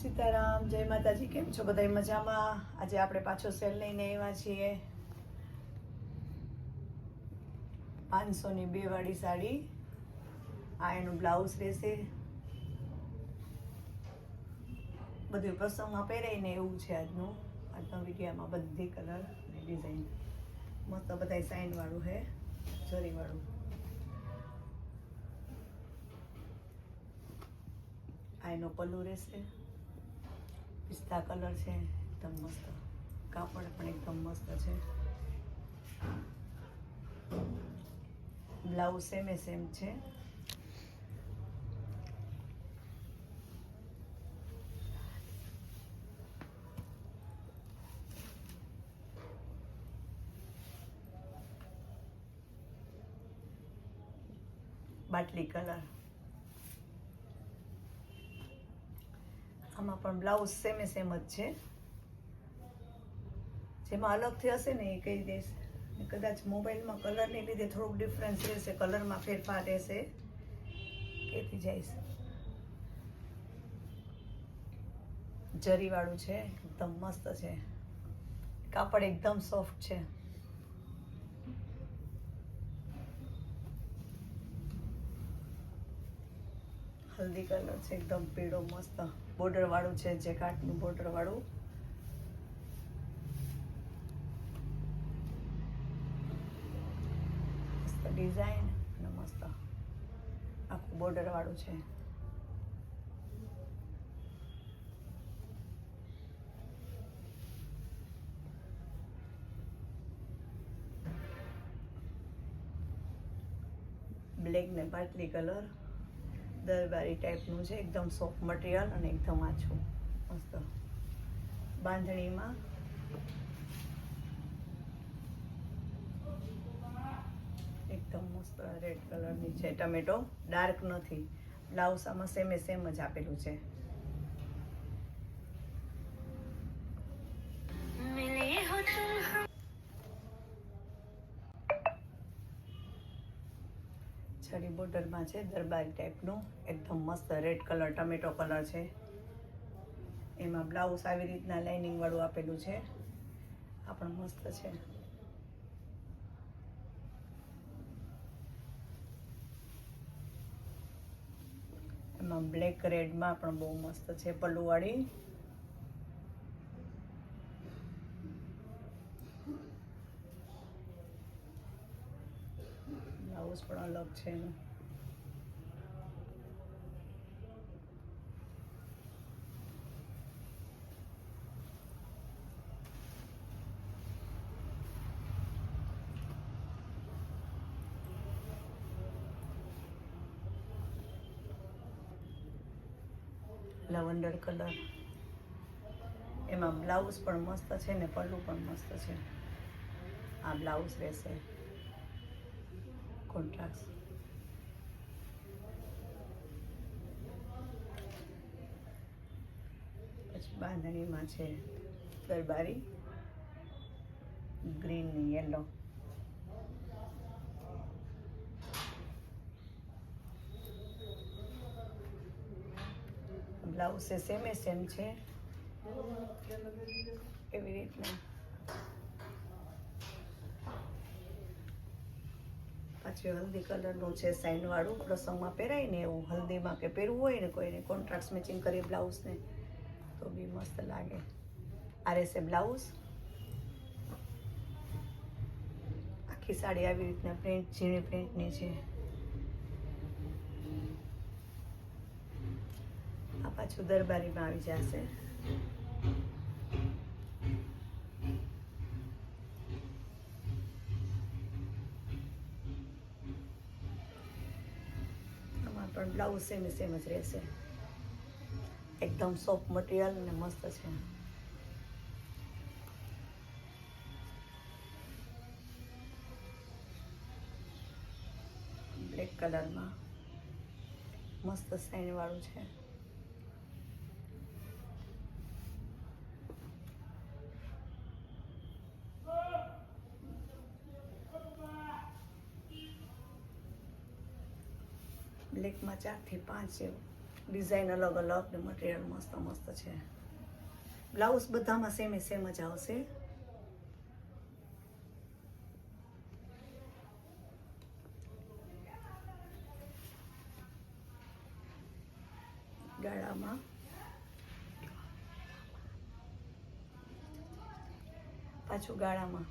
સીતારામ, જય માતાજી, કેમ છો? બધા મજામાં? આજે આપણે પાછો સેલ લઈને આવ્યા છીએ. પાંચસોની બે વાળી સાડી. આ એનું બ્લાઉઝ રહેશે. બધું પ્રસંગમાં પહેરાઈને એવું છે આજનું. આજના વિડીયામાં બધી કલર અને ડિઝાઇન. મસ્ત બધા સાઇન વાળું છે જરી વાળું આ એનો પલ્લુ રહેશે. પિસ્તા કલર છે, એકદમ મસ્ત. કાપડ પણ એકદમ મસ્ત છે. બ્લાઉઝ સેમે સેમ છે. બાટલી કલર. આમાં પણ બ્લાઉઝ સેમે સેમ જ છે. જેમાં અલગથી હશે ને એ કહી દઈશ કદાચ મોબાઈલમાં કલરને લીધે થોડુંક ડિફરન્સ રહેશે કલરમાં ફેરફાર રહેશે કહેતી જઈશ. જરીવાળું છે, એકદમ મસ્ત છે. કાપડ એકદમ સોફ્ટ છે. હલ્દી કલર છે, એકદમ પીળો મસ્ત બોર્ડર વાળું છે, જે કાટનું બોર્ડર વાળું. મસ્ત ડિઝાઇન અને મસ્ત આખું બોર્ડર વાળું છે. બ્લેક ને પાટલી કલર દરબારી ટાઈપનું છે, એકદમ સોફ્ટ મટીરિયલ અને એકદમ આછું. મસ્ત. બાંધણીમાં. એકદમ મસ્ત રેડ કલરની છે. ટમેટો ડાર્ક નથી. બ્લાઉઝ આમાં સેમે સેમ જ આપેલું છે. છડી બોર્ડરમાં છે, દરબારી ટાઈપનું એકદમ મસ્ત રેડ કલર ટમેટો કલર છે. એમાં બ્લાઉઝ આવી રીતના લાઇનિંગવાળું આપેલું છે. આ પણ મસ્ત છે. એમાં બ્લેક રેડમાં પણ બહુ મસ્ત છે પલ્લુવાળી બ્લાઉઝ પણ અલગ છે એનું. લવંડર કલર એમાં બ્લાઉઝ પણ મસ્ત છે ને પલ્લું પણ મસ્ત છે. આ બ્લાઉઝ રહેશે. કોન્ટ્રાસ્ટ પછી બાંધણીમાં છે દરબારી green yellow blouse same same છે. એવી રીતના? પાછી હલ્દી કલરનું છે સાઇનવાળું પ્રસંગમાં પહેરાય ને એવું, હલ્દીમાં કે પહેરવું હોય ને કોઈને કોન્ટ્રાક્ટ મેચિંગ કરીએ બ્લાઉઝને તો બી મસ્ત લાગે. આ રહેશે બ્લાઉઝ આખી સાડી આવી રીતના પ્રિન્ટ ઝીણી પ્રિન્ટની છે. આ પાછું દરબારીમાં આવી જશે. બ્લાઉઝ સેમ સેમ જ રહેશે. એકદમ સોફ્ટ મટીરિયલ અને મસ્ત છે. બ્લેક કલરમાં મસ્ત સાઇન વાળું છે. બ્લેકમાં ચારથી પાંચ ડિઝાઇન અલગ અલગ મટીરિયલ મસ્ત મસ્ત છે. બ્લાઉઝ બધામાં સેમ સેમ જ આવશે. ગાળામાં. પાછું ગાળામાં.